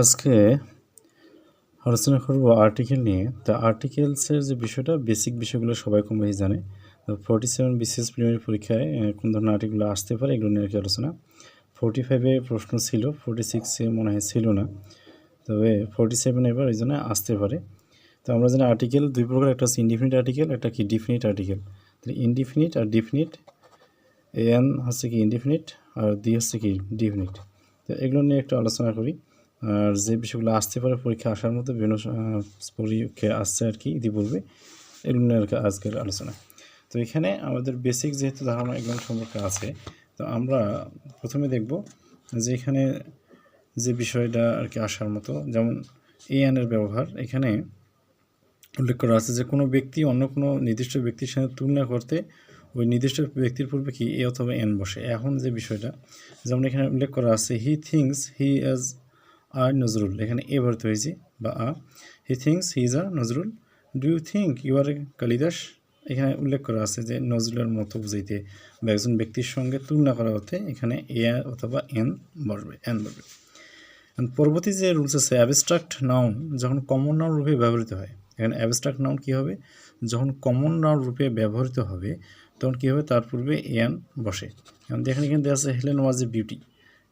আজকে আলোচনা করব আর্টিকেল নিয়ে। তা আর্টিকেলসের যে বিষয়টা বেসিক বিষয়গুলো সবাই কম বেশি জানে? ফোর্টি সেভেন বিসিএস প্রিলিমিনারি পরীক্ষায় কোন ধরনের আর্টিকেলগুলো আসতে পারে এগুলো নিয়ে কি আলোচনা। ফোর্টি ফাইভে প্রশ্ন ছিল ফোর্টি সিক্সে মনে হয় ছিল না। তবে ফোর্টি সেভেন এবার ওই জন্য আসতে পারে। তো আমরা জানি আর্টিকেল দুই প্রকার, একটা হচ্ছে ইনডিফিনিট আর্টিকেল একটা কি ডিফিনিট আর্টিকেল তাহলে ইনডিফিনিট আর ডিফিনিট এন হচ্ছে কি ইনডিফিনিট আর ডি হচ্ছে কি ডিফিনিট তো এগুলো নিয়ে একটু আলোচনা করি। আর যে বিষয়গুলো আসতে পারে পরীক্ষা আসার মতো বিভিন্ন পরীক্ষা আসছে আর কি ইতিপূর্বে, এগুলো আর কি আজকের আলোচনা। তো এখানে আমাদের বেসিক যেহেতু ধারণা এগুলো সম্পর্কে আছে, তো আমরা প্রথমে দেখব যে এখানে যে বিষয়টা আর কি আসার মতো, যেমন এ এর ব্যবহার, এখানে উল্লেখ করা আছে যে কোনো ব্যক্তি অন্য কোনো নির্দিষ্ট ব্যক্তির সাথে তুলনা করতে ওই নির্দিষ্ট ব্যক্তির পূর্বে কি এ অথবা এন বসে। এখন যে বিষয়টা, যেমন এখানে উল্লেখ করা আছে হি থিংস হি ইজ আর নজরুল। এখানে এ ভর্তি হয়েছে বা আ। He thinks he is a Nazrul do you think you are Kalidas এখানে উল্লেখ করা আছে যে নজরুলের মতো বুঝাইতে বা একজন ব্যক্তির সঙ্গে তুলনা করা হতে এখানে এ অথবা এন বসবে এন বসবে পরবর্তী যে রুলস আছে অ্যাবস্ট্রাক্ট নাউন যখন কমন নাউন রূপে ব্যবহৃত হয়, এখানে অ্যাবস্ট্রাক্ট নাউন কী হবে? যখন কমন নাউন রূপে ব্যবহৃত হবে, তখন কী হবে? তার পূর্বে এন বসে। এখন দেখেন এখানে দেওয়া আছে Helen was a beauty.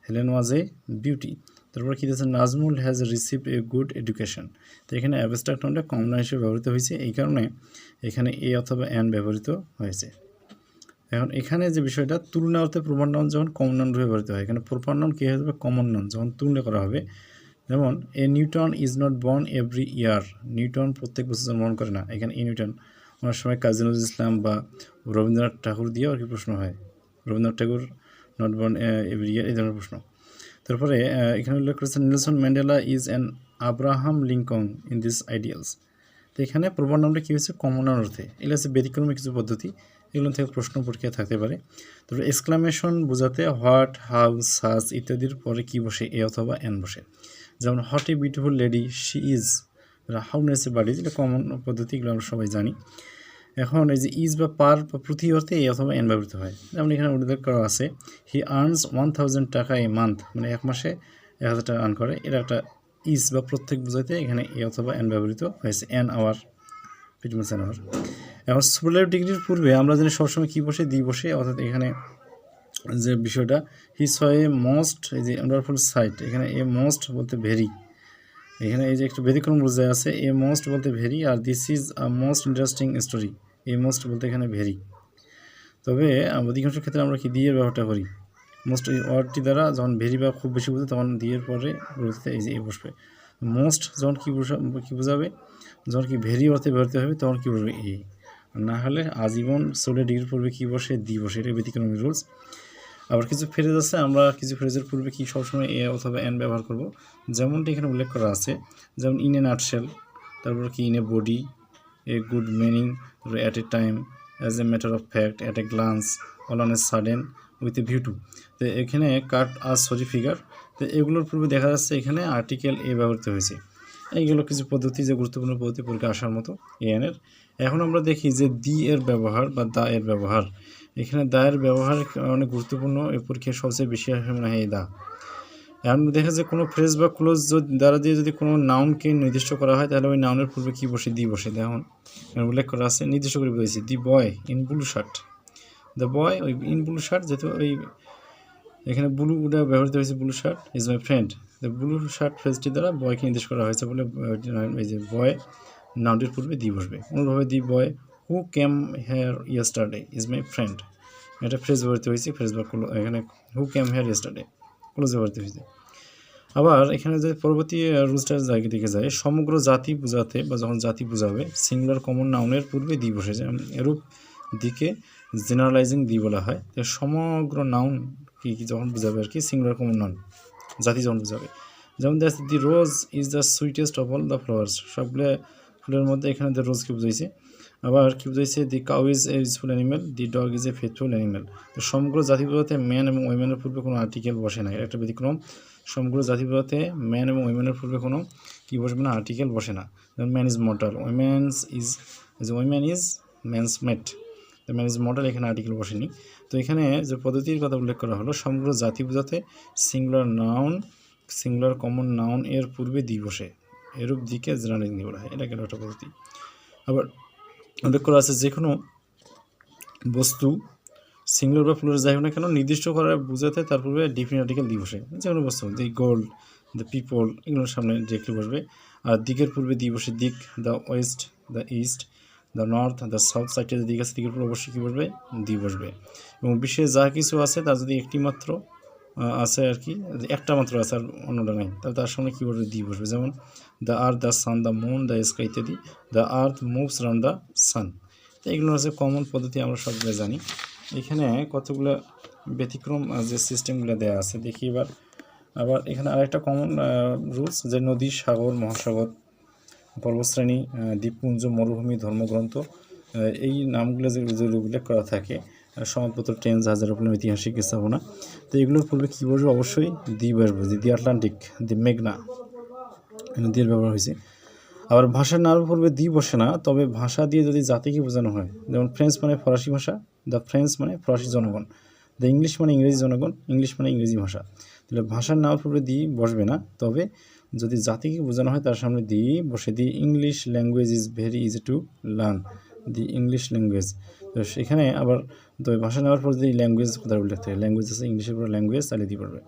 Helen was a beauty. তারপর কী দিয়েছে? Nazmul has received a good education তো এখানে অ্যাবস্ট্রাক্ট কমন নাউন হিসেবে ব্যবহৃত হয়েছে। এই কারণে এখানে এ অথবা এন ব্যবহৃত হয়েছে। এখন এখানে যে বিষয়টা তুলনা অর্থে প্রমাণ নাউন যখন কমন নাউন রূপে ব্যবহৃত হয়। এখানে প্রপার নাউন কী হয়ে যাবে? কমন নাউন যখন তুলনা করা হবে। যেমন a Newton is not born every year Newton প্রত্যেক বছর জন্মগ্রহণ করে না। এখানে এ নিউটন অনেক সময় কাজী নজরুল ইসলাম বা রবীন্দ্রনাথ ঠাকুর দিয়েও আর কি প্রশ্ন হয়। Rabindranath Thakur not born every year এই ধরনের প্রশ্ন। তারপরে এখানে উল্লেখ করেছে, Nelson Mandela is an Abraham Lincoln in this ideals. তো এখানে প্রবণ নামটা কী হয়েছে? কমন অর্থে। এগুলো হচ্ছে ব্যতিক্রমী কিছু পদ্ধতি। এগুলো থেকে প্রশ্ন পরীক্ষায় থাকতে পারে। তারপরে, এক্সক্লামেশন বোঝাতে হোয়াট, হাউ সাজ ইত্যাদির পরে কি বসে? এ অথবা এন বসে। যেমন what a beautiful lady, she is. হাউনেস এ বাড়ি যেটা কমন পদ্ধতি, এগুলো আমরা সবাই জানি। এখন এই যে ইজ বা পার বা প্রতি অর্থে এ অথবা এন ব্যবহৃত হয়। যেমন এখানে উল্লেখ করা আছে হি আর্নস ওয়ান থাউজেন্ড টাকা এ মান্থ মানে এক মাসে এক হাজার টাকা আর্ন করে। এটা একটা ইজ বা প্রত্যেক বোঝাইতে এখানে এ অথবা এন ব্যবহৃত হয়েছে এন আওয়ার পিটমেন্স এন আওয়ার এখন সুপারলেটিভ ডিগ্রির পূর্বে আমরা জানি সবসময় কী বসে? দি বসে। অর্থাৎ এখানে যে বিষয়টা হি স এ মোস্ট এই যে ওয়ান্ডারফুল সাইট এখানে এ মোস্ট বলতে ভেরি এখানে এই যে একটু ব্যতিক্রম বোঝা আছে, এ মোস্ট বলতে very R this is a most interesting story a most বলতে এখানে ভেরি। তবে অধিকাংশ ক্ষেত্রে আমরা কি দিয়ে ব্যবহারটা করি? মোস্ট ওয়ার্ডটি দ্বারা যখন ভেরি বা খুব বেশি বোঝে তখন দিয়ের পরে পরবর্তীতে এই যে এ বসবে। মোস্ট যখন কী বোঝা, কী বোঝাবে? যখন কি ভেরি অর্থে ব্যবহৃত হবে, তখন কী বসবে? এ। না হলে আজীবন ষোলো ডিগ্রির পূর্বে কী বসে? দি বসে। এটা ব্যতিক্রমী রুলস আবার কিছু ফ্রেজ আছে, আমরা কিছু ফ্রেজের পূর্বে কি সবসময় এ অথবা এন ব্যবহার করব? যেমনটি এখানে উল্লেখ করা আছে, যেমন ইন এ নাটশেল তারপর কি in a body a good meaning at a time as a matter of fact at a glance all on a sudden with a view to তো এখানে কাট আর সরি ফিগার তো এগুলোর পূর্বে দেখা যাচ্ছে এখানে আর্টিকেল এ ব্যবহৃত হয়েছে। এইগুলো কিছু পদ্ধতি যে গুরুত্বপূর্ণ পদ্ধতি পরীক্ষা আসার মতো এনের এখন আমরা দেখি যে দি এর ব্যবহার বা দা এর ব্যবহার। এখানে দায়ের ব্যবহার অনেক গুরুত্বপূর্ণ। এই পরীক্ষায় সবচেয়ে বেশি আসে মনে হয় দা এখন দেখা যায় কোনো ফ্রেজ বা ক্লোজ দ্বারা দিয়ে যদি কোনো নাউনকে নির্দিষ্ট করা হয়, তাহলে ওই নাউনের পূর্বে কী বসে, দি বসে। দেখুন উল্লেখ করা আছে, নির্দিষ্ট করে বলেছি, the boy in blue shirt the boy ওই ইন ব্লু শার্ট যেহেতু ওই এখানে ব্লুটা ব্যবহৃত হয়েছে blue shirt is my friend the blue shirt ফ্রেজটি দ্বারা বয়কে নির্দেশ করা হয়েছে বলে এই যে বয় নাউনটির পূর্বে দি বসবে। অনুরূপভাবে the boy who came here yesterday is my friend এটা ফ্রেজ ব্যবহৃত হয়েছে ফ্রেজ বা এখানে who came here yesterday clause ব্যবহৃত হয়েছে। আবার এখানে যে পরবর্তী রুলসটার জায়গা দিকে যায় সমগ্র জাতি বোঝাতে বা যখন জাতি বোঝাবে সিঙ্গুলার কমন নাউনের পূর্বে দি বসে যায়। এরূপ দিকে জেনারেলাইজিং দি বলা হয়। সমগ্র নাউন কি যখন বোঝাবে আর কি সিঙ্গুলার কমন নাউন জাতি যখন বোঝাবে। যেমন দেখা the rose is the sweetest of all the flowers সবগুলো ফুলের মধ্যে এখানে দ্য রোজকে বুঝাইছে। আবার কি বুঝাইছে the cow is a useful animal the dog is a faithful animal তো সমগ্র জাতি বোঝাতে ম্যান এবং ওইম্যানের পূর্বে কোনো আর্টিকেল বসে না এটা একটা ব্যতিক্রম। সমগ্র জাতি বোঝাতে ম্যান এবং ওইম্যানের পূর্বে কোনো কী বসবে না আর্টিকেল বসে না। Man is mortal woman's is woman is man's mate তো ম্যান ইজ মর্টাল এখানে আর্টিকেল বসেনি। তো এখানে যে পদ্ধতির কথা উল্লেখ করা হলো, সমগ্র জাতি বোঝাতে singular noun singular common noun এর পূর্বে দি বসে। এরূপ দিকে জেনারেলিং বলা হয়। এটা গেল একটা পদ্ধতি। আবার উল্লেখ করা আছে যে কোনো বস্তু সিঙ্গুলার বা প্লুরাল যাই হোক না কেন, নির্দিষ্ট করা বোঝাতে তার পূর্বে ডিফিনিট আর্টিকেল দিয়ে বসে। যে কোনো বস্তু দি গোল্ড দ্য পিপল এগুলোর সামনে ডিরেক্টলি বসবে। আর দিকের পূর্বে দিয়ে বসে দিক the west the east the north the south সাইডে যে দিক আছে, দিকের পূর্বে অবশ্যই কী বসবে? দি বসবে। এবং বিশ্বে যা কিছু আছে, তার যদি একটি মাত্র আছে আর কি। একটা মাত্র আছে আর অন্যটা নেই। তাহলে তার সামনে কী বসবে দি বসবে। যেমন the earth the sun the moon the sky ইত্যাদি। The earth moves round the sun তো এগুলো হচ্ছে কমন পদ্ধতি আমরা সবগুলো জানি। এখানে কতগুলো ব্যতিক্রম যে সিস্টেমগুলো দেওয়া আছে দেখি এবার। আবার এখানে আরেকটা কমন রুলস যে নদী সাগর মহাসাগর পর্বতশ্রেণী আহ, দ্বীপপুঞ্জ মরুভূমি ধর্মগ্রন্থ এই নামগুলো যেগুলো উল্লেখ করা থাকে আহ, সমাজপত্র ট্রেন জাহাজের উপর ঐতিহাসিক স্থাপনা তো এগুলোর পূর্বে কী বসবে অবশ্যই দ্বীপ আসবে যে দি আটলান্টিক দি মেঘনা নদীর ব্যবহার হয়েছে। আবার ভাষার নাম পূর্বে দ্বি বসে না তবে ভাষা দিয়ে যদি জাতিকে বোঝানো হয় যেমন ফ্রেঞ্চ মানে ফরাসি ভাষা দ্য ফ্রেঞ্চ মানে ফরাসি জনগণ দ্য ইংলিশ মানে ইংরেজি জনগণ ইংলিশ মানে ইংরেজি ভাষা। তাহলে ভাষার নাম পূর্বে দি বসবে না তবে যদি জাতিকে বোঝানো হয় তার সামনে দি বসে the English language is very easy to learn the English language. তো সেখানে আবার, তো ভাষা নেওয়ার পর যদি ল্যাঙ্গুয়েজ কথা উল্লেখ থাকে ল্যাঙ্গুয়েজ আছে, ইংলিশের পর ল্যাঙ্গুয়েজ তাহলে দিয়ে পারবে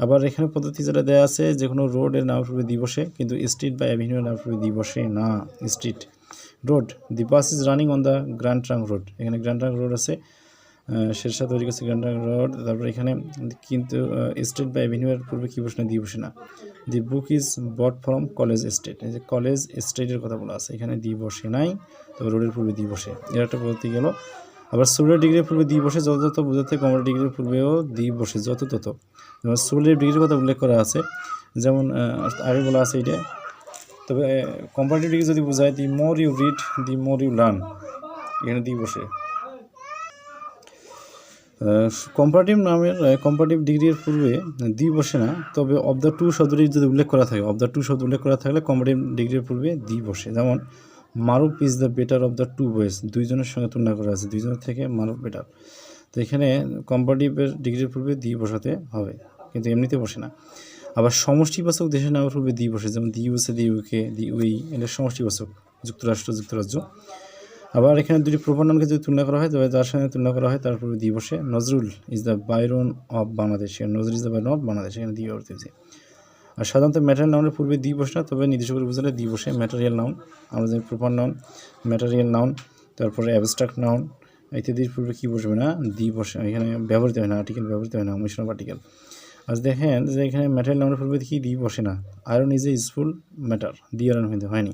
আবার এখানে পদ্ধতি যেটা দেওয়া আছে, যে কোনো রোডের নাম পূর্বে দিবসে, কিন্তু স্ট্রিট বা অ্যাভিনিউ নাম পূর্বে দিবসে না street road the bus is running on the Grand Trunk Road এখানে গ্র্যান্ড ট্রাঙ্ক রোড আছে। শেরশাহ তৈরি করছে গ্র্যান্ড ট্রাঙ্ক রোড তারপর এখানে কিন্তু স্টেট বা অ্যাভিনিউয়ের পূর্বে কী বসে না দি বসে না। The book is bought from College Street এই যে কলেজ স্টেটের কথা বলা আছে। এখানে দি বসে নাই, তবে রোডের পূর্বে দি বসে। এর একটা পদ্ধতি গেল। আবার সোলের ডিগ্রির পূর্বে দি বসে, যত তত বোঝাতে কমলা ডিগ্রির পূর্বেও দি বসে, যত তত। যেমন সোলের ডিগ্রির কথা উল্লেখ করা আছে। যেমন আগে বলা আছে এটা তবে কম্পারেটিভ ডিগ্রি যদি বোঝায় the more you read the more you learn এখানে দি বসে। কম্পারেটিভ নামের কম্পারেটিভ ডিগ্রির পূর্বে দি বসে না, তবে অফ দ্য টু শব্দটি যদি উল্লেখ করা থাকে অফ দ্য টু শব্দ উল্লেখ করা থাকলে কম্পারেটিভ ডিগ্রির পূর্বে দি বসে। যেমন, Maruf is the better of the two boys দুইজনের সঙ্গে তুলনা করা আছে দুইজনের থেকে মারুফ বেটার তো এখানে কম্পারেটিভের ডিগ্রির পূর্বে দি বসাতে হবে, কিন্তু এমনিতে বসে না। আবার সমষ্টিবাচক দেশের নামের পূর্বে দি বসে, যেমন the USA, the UK, the we এটা সমষ্টিবাচক, যুক্তরাষ্ট্র, যুক্তরাজ্য। আবার এখানে দুটি প্রপার নামকে যদি তুলনা করা হয়, তবে যার সঙ্গে তুলনা করা হয় তার পূর্বে বসে Nazrul is the Byron of Bangladesh. Nazrul is the Byron of Bangladesh, এখানে দি ব্যবহৃত হয়েছে আর সাধারণত ম্যাটেরিয়াল নাউনের পূর্বে দি বসে না, তবে নির্দিষ্ট করে বোঝালে দি বসে ম্যাটেরিয়াল নাউন। আমরা জানি প্রপার নাউন, ম্যাটেরিয়াল নাউন, তারপরে অ্যাবস্ট্রাক্ট নাউন, ইত্যাদির পূর্বে কী বসবে না? দি বসে এখানে ব্যবহৃত হয় না আর্টিকেল ব্যবহৃত হয় না মিশন আর্টিকেল আজ দেখেন যে এখানে ম্যাটেরিয়াল নাউনের পূর্বে কি দি বসে না iron is a useful matter the iron হয়নি।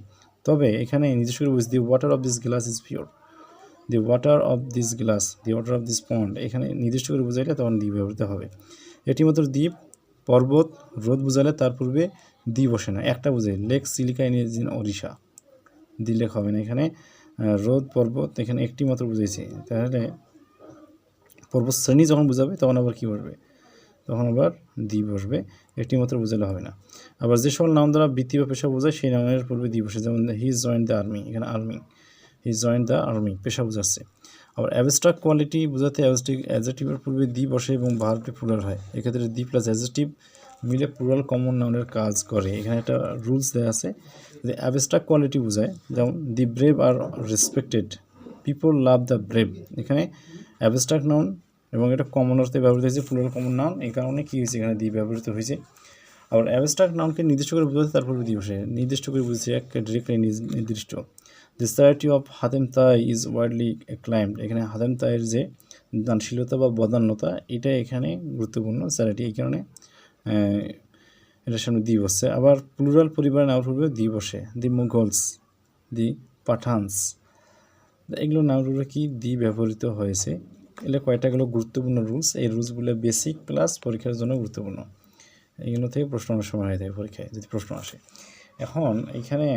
তবে এখানে নির্দিষ্ট করে বুঝ the water of this glass is pure the water of this glass the water of this pond এখানে নির্দিষ্ট করে বুঝাইলে তখন দ্বীপ ব্যবহৃত হবে। এটি মাত্র দ্বীপ, পর্বত, রোদ বুঝালে তার পূর্বে দ্বি বসে না। একটা বুঝে lake Chilika in in Odisha. The lake হবে না এখানে। রোদ, পর্বত, এখানে একটি মাত্র বুঝেছে তাহলে পর্বত শ্রেণি যখন বুঝাবে তখন আবার কী বসবে তখন আবার দ্বীপ বসবে। একটি মাত্র বুঝালে হবে না। আবার যে সকল নাম দ্বারা বৃত্তি বা পেশা বোঝায়, সেই নামের পূর্বে দ্বীপ বসে, যেমন হি জয়েন্ট দ্য আর্মি, এখানে army. He joined the army, পেশা বোঝাচ্ছে। আবার অ্যাবস্ট্রাক্ট কোয়ালিটি বোঝাতে অ্যাজেটিভের পূর্বে দি বসে এবং ভার্বটি প্লুরাল হয়। এক্ষেত্রে দি প্লাস অ্যাজেটিভ মিলে প্লুরাল কমন নাউনের কাজ করে। এখানে একটা রুলস দেওয়া আছে যে অ্যাবস্ট্রাক্ট কোয়ালিটি বোঝায়, যেমন the brave are respected people love the brave এখানে অ্যাবস্ট্রাক্ট নাউন এবং এটা কমন অর্থে ব্যবহৃত হয়েছে প্লুরাল কমন নাম এই কারণে কী হয়েছে এখানে দি ব্যবহৃত হয়েছে। আবার অ্যাবস্ট্রাক্ট নামকে নির্দিষ্ট করে বোঝাতে তারপর দি বসে। নির্দিষ্ট করে বুঝছে, এক ডিরেক্টলি নির্দিষ্ট। দিস ভ্যারাইটি অফ হাতেম তাই ইজ ওয়াইডলি ক্লাইম্ড এখানে হাতেম তাইয়ের যে দানশীলতা বা বদান্যতা, এটা এখানে গুরুত্বপূর্ণ স্যারাইটি এই কারণে এটার সামনে দি বসছে। আবার প্লুরাল পরিবার নাম পূর্বে দি বসে। দি মুঘলস দি পাঠানস এগুলো নামগুলো কি দি ব্যবহৃত হয়েছে? এগুলো কয়টা গেলো গুরুত্বপূর্ণ রুলস এই রুলসগুলো বেসিক প্লাস পরীক্ষার জন্য গুরুত্বপূর্ণ। এইগুলো থেকে প্রশ্ন অনেক সময় হয়ে থাকে পরীক্ষায়, যদি প্রশ্ন আসে। এখন এখানে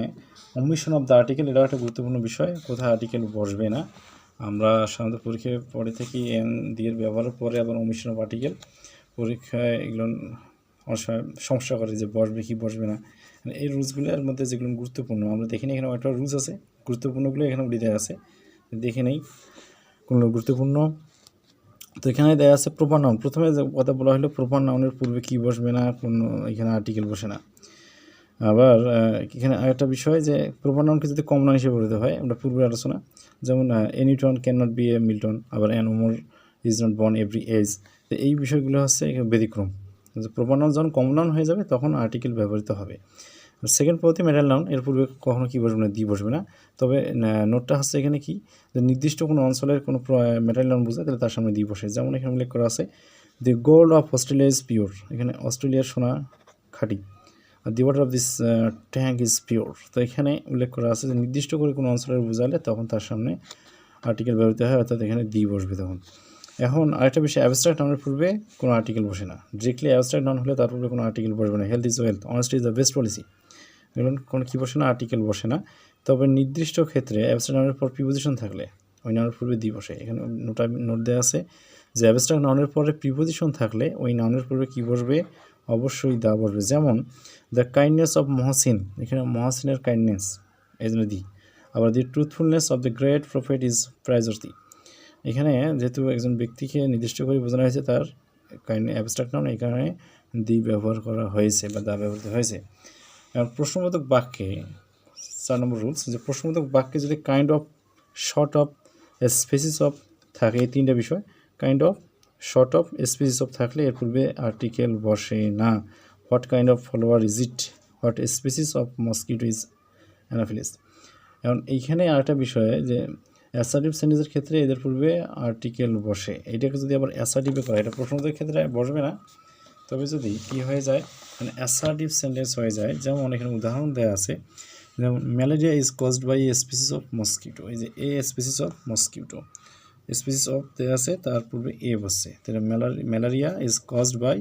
অমিশন অফ দ্য আর্টিকেল এটাও একটা গুরুত্বপূর্ণ বিষয়। কোথায় আর্টিকেল বসবে না? আমরা সাধারণত পরীক্ষায় পরে থেকে এন দিয়ে ব্যবহারের পরে আবার অমিশন অফ আর্টিকেল পরীক্ষায় এগুলো সমস্যা করে যে বসবে কি বসবে না। মানে এই রুলসগুলোর মধ্যে যেগুলো গুরুত্বপূর্ণ, আমরা দেখিনি এখানে একটা রুলস আছে। গুরুত্বপূর্ণগুলো এখানে উল্লেখ আছে। দেখে নেই। কোনো গুরুত্বপূর্ণ? তো এখানে দেওয়া আছে প্রপার নাউন প্রথমে যে কথা বলা হলো প্রপার নাউনের পূর্বে কি বসবে না, কোন এখানে আর্টিকেল বসে না। আবার এখানে আরেকটা বিষয় যে প্রপার নাউনকে যদি কম নাউন হিসেবে বলতে হয়, আমরা পূর্বে আলোচনা, যেমন a Newton can not be a Milton আবার an Omar is not born every age তো এই বিষয়গুলো হচ্ছে ব্যতিক্রম। প্রপার নাউন যখন কম নাউন হয়ে যাবে, তখন আর্টিকেল ব্যবহৃত হবে। সেকেন্ড পদ্ধতি মেটাল নাউন এর পূর্বে কখনো কি বসবে না, দি বসবে না। তবে নোটটা হচ্ছে এখানে কি? নির্দিষ্ট কোনো অঞ্চলের কোনো মেটাল নাউন বোঝায় তাহলে তার সামনে দি বসে। যেমন এখানে উল্লেখ করা আছে the gold of Australia is pure এখানে অস্ট্রেলিয়ার সোনা খাঁটি। আর the water of this tank is pure তো এখানে উল্লেখ করা আছে যে নির্দিষ্ট করে কোনো অঞ্চলের বোঝালে তখন তার সামনে আর্টিকেল ব্যবহৃত হয়, অর্থাৎ এখানে দি বসবে তখন। এখন আরেকটা বিষয় অ্যাবস্ট্রাক্ট নাউনের পূর্বে কোনো আর্টিকেল বসে না। ডিরেক্টলি অ্যাবস্ট্রাক্ট নাউন হলে তার পূর্বে কোনো আর্টিকেল বসবে না। Health is wealth honest is the best policy এগুলো কোনো কী বসে না আর্টিকেল বসে না। তবে নির্দিষ্ট ক্ষেত্রে অ্যাবস্ট্রাক্ট নাউনের পর প্রিপোজিশন থাকলে, ওই নাউনের পূর্বে দি বসে। এখানে নোটা নোট দেওয়া আছে যে অ্যাবস্ট্রাক্ট নাউনের পরে প্রিপোজিশন থাকলে, ওই নাউনের পূর্বে কী বসবে? অবশ্যই দা বসবে। যেমন দ্য কাইন্ডনেস অফ মহাসিন এখানে মহাসিনের কাইন্ডনেস এই জন্য দি। আবার the truthfulness of the great prophet is praiseworthy এখানে যেহেতু একজন ব্যক্তিকে নির্দিষ্ট করে বোঝানো হয়েছে তার কাইন্ড অ্যাবস্ট্রাক্ট নাউন এই কারণে দি ব্যবহার করা হয়েছে বা দা ব্যবহৃত হয়েছে। আর প্রশ্নবোধক বাক্যে, চার নম্বর রুলস যে প্রশ্নবোধক বাক্যে যদি kind of sort of species of থাকে, এই তিনটা বিষয় kind of sort of species of থাকলে এর পূর্বে আর্টিকেল বসে না। What kind of flower is it what species of mosquito is Anopheles এখন এইখানে আরেকটা বিষয় যে অ্যাসার্টিভ সেন্টেন্সের ক্ষেত্রে এদের পূর্বে আর্টিকেল বসে। এটাকে যদি আবার অ্যাসার্টিভে করা এটা প্রশ্নবোধকের ক্ষেত্রে বসবে না। তবে যদি কি হয়ে যায় মানে অ্যাসার্টিভ সেন্টেন্স হয়ে যায়। যেমন এখানে উদাহরণ দেওয়া আছে, যেমন malaria is caused by a species of mosquito এই যে a species of mosquito species of দেওয়া আছে, তার পূর্বে এ বসছে। তাহলে malaria is caused by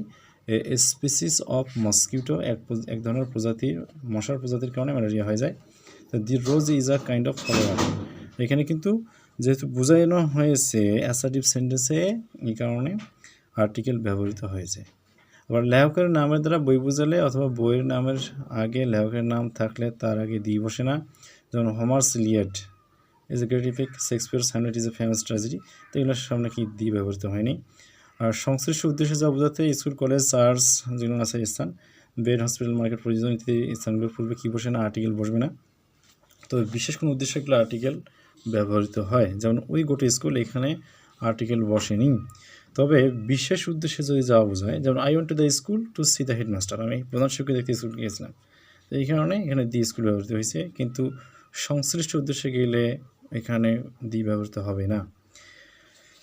a species of mosquito এক এক ধরনের প্রজাতির, মশার প্রজাতির কারণে ম্যালেরিয়া হয়ে যায়। তো the rose is a kind of flower এখানে কিন্তু যেহেতু বোঝানো হয়েছে অ্যাসার্টিভ সেন্টেন্সে এই কারণে আর্টিকেল ব্যবহৃত হয়েছে। আবার লেখকের নামের দ্বারা বই বোঝালে অথবা বইয়ের নামের আগে লেখকের নাম থাকলে তার আগে দিয়ে বসে না। যেমন Homer's Iliad is a great epic Shakespeare's Hamlet is a famous tragedy. তো এগুলোর সামনে কি দিয়ে ব্যবহৃত হয়নি। আর সংশ্লিষ্ট উদ্দেশ্যে যা বোঝাতে স্কুল, কলেজ চার্চ যেগুলো আছে স্থান, বেড, হসপিটাল, মার্কেট প্রয়োজন স্থানগুলোর পূর্বে কী বসে না, আর্টিকেল বসবে না। তো বিশেষ কোনো উদ্দেশ্যে এগুলো আর্টিকেল ব্যবহৃত হয়। যেমন ওই গোটে স্কুল এখানে আর্টিকেল বসেনি। তবে বিশেষ উদ্দেশ্যে যদি যাওয়া বোঝায়, যেমন I want to the school to see the headmaster আমি প্রধান শিক্ষক দেখতে স্কুল গিয়েছিলাম। তো এই কারণে এখানে দি স্কুল ব্যবহৃত হয়েছে, কিন্তু সংশ্লিষ্ট উদ্দেশ্যে গেলে এখানে দি ব্যবহৃত হবে না।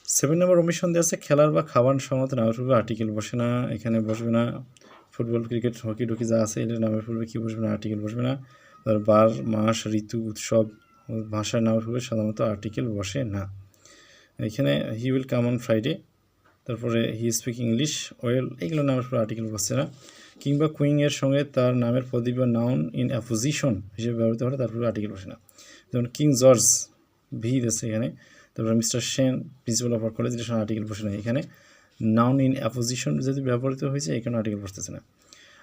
সেভেন নম্বর দেওয়া আছে, খেলার বা খাবার সংক্রান্ত নামের পূর্বে আর্টিকেল বসে না, এখানে বসবে না। ফুটবল ক্রিকেট হকি টকি যা আছে এটার নামের পূর্বে কী বসবে না আর্টিকেল বসবে না। তার বার, মাস, ঋতু, উৎসব ভাষার নামের পূর্বে সাধারণত আর্টিকেল বসে না। এখানে he will come on Friday তারপরে হি স্পিক ইংলিশ ওয়েল এগুলো নামের পর আর্টিকেল বসছে না কিংবা কুইংয়ের সঙ্গে তার নামের পদবি বা নাউন ইন অ্যাপোজিশন হিসেবে ব্যবহৃত হলে তারপরে আর্টিকেল বসে না। যেমন কিং জর্জ ভি আছে এখানে, তারপরে mister Sen principal of college সঙ্গে আর্টিকেল বসে না এখানে। নাউন ইন অ্যাপোজিশন যদি ব্যবহৃত হয়েছে, এখানে আর্টিকেল বসতেছে না।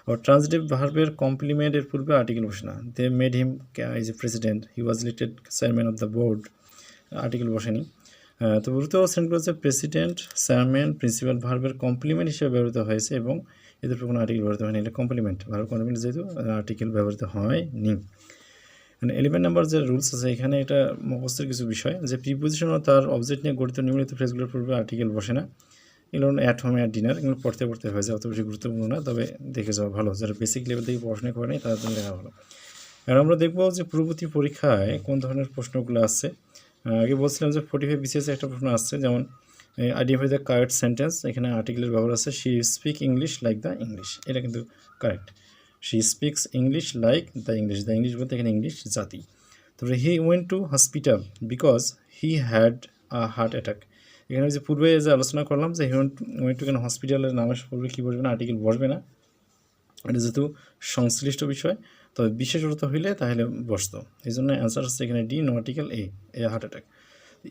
আবার ট্রান্সিটিভ ভার্বের কমপ্লিমেন্টের পূর্বে আর্টিকেল বসে না। They made him is a president he was elected chairman of the board article বসেনি। তো গুরুত্ব সেন্ট করেছে প্রেসিডেন্ট চেয়ারম্যান প্রিন্সিপাল ভার্বের কমপ্লিমেন্ট হিসেবে ব্যবহৃত হয়েছে এবং এদের কোনো আর্টিকেল ব্যবহৃত হয়নি। এটা কমপ্লিমেন্ট ভার্ব কমপ্লিমেন্ট যেহেতু আর্টিকেল ব্যবহৃত হয়নি। মানে এলিভেন নাম্বার যে রুলস আছে এখানে এটা মুখস্থের কিছু বিষয় যে প্রিপোজিশন ও তার অবজেক্ট নিয়ে গঠিত নিম্নলিখিত ফ্রেজগুলোর পূর্বে আর্টিকেল বসে না। এগুলো অ্যাট হোম অ্যাট ডিনার এগুলো পড়তে পড়তে হয়ে যায় অত বেশি গুরুত্বপূর্ণ না তবে দেখে যাওয়া ভালো। যারা বেসিক লেভেল থেকে পড়াশোনা করে নেই তাদের জন্য দেখা ভালো। আর আমরা দেখব যে পূর্ববর্তী পরীক্ষায় কোন ধরনের প্রশ্নগুলো আহ, আগে বলছিলাম যে ফোর্টি ফাইভ বিসিএস একটা প্রশ্ন আসছে, যেমন আইডেন্টিফাই দ্য কারেক্ট সেন্টেন্স এখানে আর্টিকেলের ব্যবহার আছে she speak English like the English এটা কিন্তু correct she speaks English like the English the English বলতে এখানে ইংলিশ জাতি। তারপরে he went to hospital because he had a heart attack এখানে যে পূর্বে যে আলোচনা করলাম যে হি ওয়েন্ট টু কেন হসপিটালের নামের পূর্বে কী বসবে না আর্টিকেল বসবে না। এটা যেহেতু সংশ্লিষ্ট বিষয় তবে বিশেষ অর্থ হইলে তাহলে বসতো। এই জন্য অ্যান্সার হচ্ছে এখানে D no article a a heart attack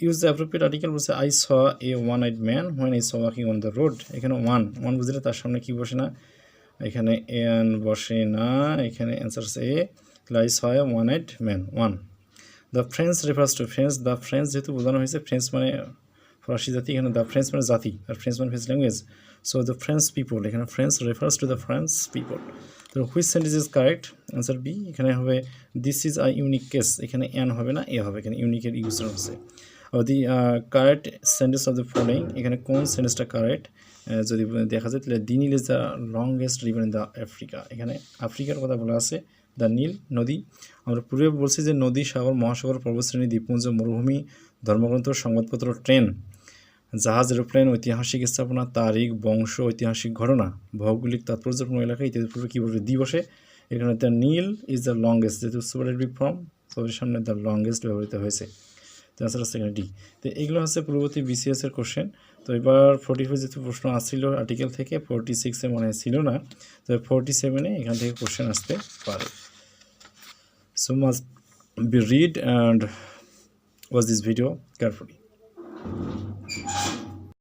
use the appropriate article বলছে I saw a one eyed man when I saw walking on the road এখানে ওয়ান ওয়ান বুঝলে তার সামনে কি বসে না? এখানে এন বসে না, এখানে অ্যান্সার হচ্ছে a I saw one eyed man one the French refers to French the French যেহেতু বোঝানো হয়েছে ফ্রেন্স মানে ফরাসি জাতি, এখানে দ্য ফ্রেঞ্চ মানে জাতি, আর ফ্রেঞ্চ মানে French language so the French people এখানে French refers to the French people তো which sentence is correct answer B এখানে হবে this is a unique case এখানে এন হবে না এ হবে, এখানে ইউনিকের ইউজ হচ্ছে the correct sentence of the following এখানে কোন সেন্টেন্সটা কারেক্ট যদি দেখা যায়, তাহলে the Nile is the longest river in the Africa এখানে আফ্রিকার কথা বলা আছে, দ্য নীল নদী। আমরা পূর্বে বলছি যে নদী, সাগর, মহাসাগর, পর্বতশ্রেণী, দ্বীপপুঞ্জ, মরুভূমি, ধর্মগ্রন্থ, সংবাদপত্র, ট্রেন। জাহাজ, এরোপ্লেন, ঐতিহাসিক স্থাপনা, তারিখ, বংশ, ঐতিহাসিক ঘটনা, ভৌগোলিক তাৎপর্যপূর্ণ এলাকা ইত্যাদি পূর্বে কী বলবে দিবসে? এখানে the Nile is the longest, যেহেতু সুপারের বিগ ফর্ম সবের সামনে দ্য লংগেস্ট ব্যবহৃত হয়েছে। তো আনসার হচ্ছে এখানে ডি তো এগুলো হচ্ছে পূর্ববর্তী বিসিএস এর কোশ্চেন তো এবার ফোর্টি ফাইভ যেহেতু প্রশ্ন আসছিল আর্টিকেল থেকে ফোর্টি সিক্সে মনে ছিল না, তো ফোর্টি সেভেনে এখান থেকে কোশ্চেন আসতে পারে। So must be read and watch this video carefully